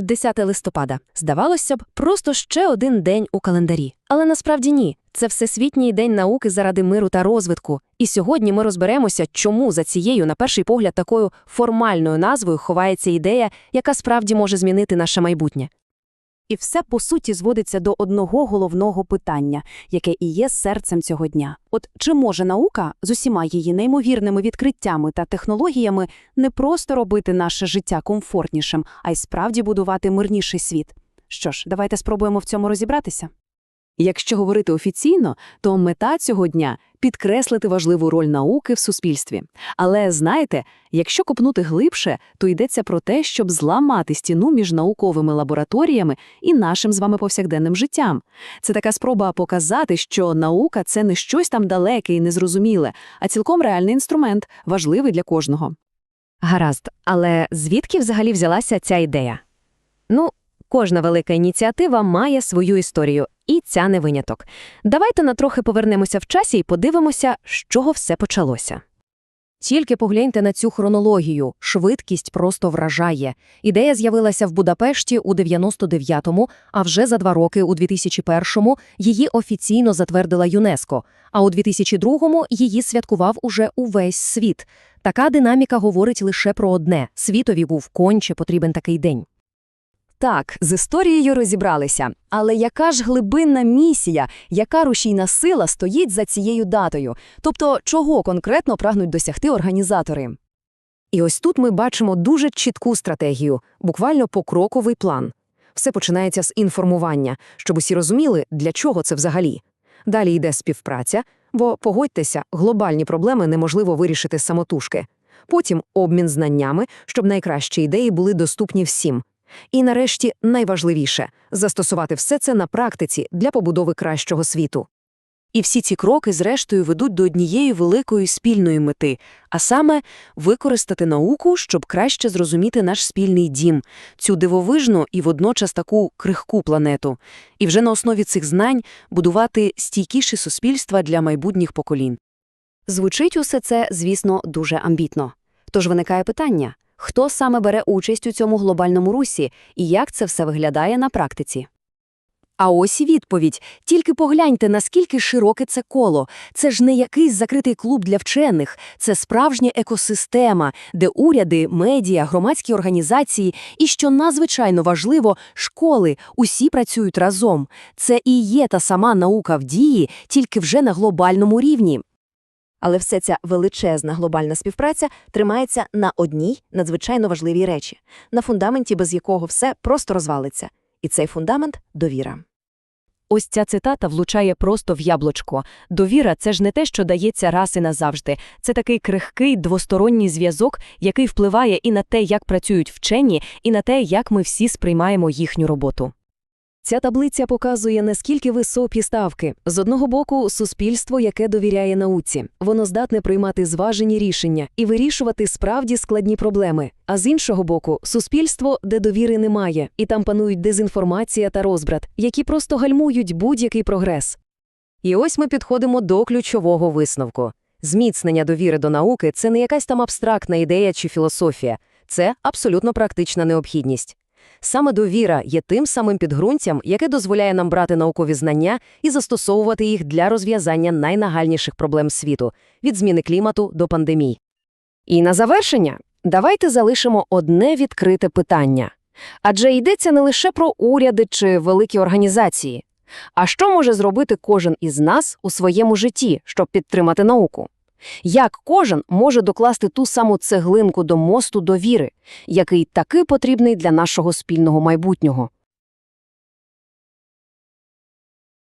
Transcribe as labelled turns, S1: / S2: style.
S1: 10 листопада. Здавалося б, просто ще один день у календарі. Але насправді ні. Це Всесвітній день науки заради миру та розвитку. І сьогодні ми розберемося, чому за цією, на перший погляд, такою формальною назвою ховається ідея, яка справді може змінити наше майбутнє.
S2: І все, по суті, зводиться до одного головного питання, яке і є серцем цього дня. От чи може наука з усіма її неймовірними відкриттями та технологіями не просто робити наше життя комфортнішим, а й справді будувати мирніший світ? Що ж, давайте спробуємо в цьому розібратися. Якщо говорити офіційно, то мета цього дня – підкреслити важливу роль науки в суспільстві. Але знаєте, якщо копнути глибше, то йдеться про те, щоб зламати стіну між науковими лабораторіями і нашим з вами повсякденним життям. Це така спроба показати, що наука – це не щось там далеке і незрозуміле, а цілком реальний інструмент, важливий для кожного.
S1: Гаразд, але звідки взагалі взялася ця ідея? Ну, кожна велика ініціатива має свою історію, і ця не виняток. Давайте на трохи повернемося в часі і подивимося, з чого все почалося. Тільки погляньте на цю хронологію, швидкість просто вражає. Ідея з'явилася в Будапешті у 99-му, а вже за два роки у 2001-му її офіційно затвердила ЮНЕСКО, а у 2002-му її святкував уже увесь світ. Така динаміка говорить лише про одне – світові був конче потрібен такий день.
S2: Так, з історією розібралися. Але яка ж глибинна місія, яка рушійна сила стоїть за цією датою? Тобто, чого конкретно прагнуть досягти організатори?
S1: І ось тут ми бачимо дуже чітку стратегію, буквально покроковий план. Все починається з інформування, щоб усі розуміли, для чого це взагалі. Далі йде співпраця, бо, погодьтеся, глобальні проблеми неможливо вирішити самотужки. Потім обмін знаннями, щоб найкращі ідеї були доступні всім. І нарешті найважливіше – застосувати все це на практиці для побудови кращого світу. І всі ці кроки, зрештою, ведуть до однієї великої спільної мети, а саме використати науку, щоб краще зрозуміти наш спільний дім, цю дивовижну і водночас таку крихку планету, і вже на основі цих знань будувати стійкіші суспільства для майбутніх поколінь.
S2: Звучить усе це, звісно, дуже амбітно. Тож виникає питання, хто саме бере участь у цьому глобальному русі і як це все виглядає на практиці? А ось і відповідь. Тільки погляньте, наскільки широке це коло. Це ж не якийсь закритий клуб для вчених, це справжня екосистема, де уряди, медіа, громадські організації і, що надзвичайно важливо, школи усі працюють разом. Це і є та сама наука в дії, тільки вже на глобальному рівні. Але все ця величезна глобальна співпраця тримається на одній надзвичайно важливій речі, на фундаменті, без якого все просто розвалиться. І цей фундамент довіра.
S1: Ось ця цитата влучає просто в яблучко. Довіра – це ж не те, що дається раз і назавжди. Це такий крихкий двосторонній зв'язок, який впливає і на те, як працюють вчені, і на те, як ми всі сприймаємо їхню роботу. Ця таблиця показує, наскільки високі ставки. З одного боку, суспільство, яке довіряє науці. Воно здатне приймати зважені рішення і вирішувати справді складні проблеми. А з іншого боку, суспільство, де довіри немає, і там панують дезінформація та розбрат, які просто гальмують будь-який прогрес. І ось ми підходимо до ключового висновку. Зміцнення довіри до науки – це не якась там абстрактна ідея чи філософія. Це абсолютно практична необхідність. Саме довіра є тим самим підґрунтям, яке дозволяє нам брати наукові знання і застосовувати їх для розв'язання найнагальніших проблем світу – від зміни клімату до пандемій. І на завершення давайте залишимо одне відкрите питання. Адже йдеться не лише про уряди чи великі організації. А що може зробити кожен із нас у своєму житті, щоб підтримати науку? Як кожен може докласти ту саму цеглинку до мосту довіри, який таки потрібний для нашого спільного майбутнього?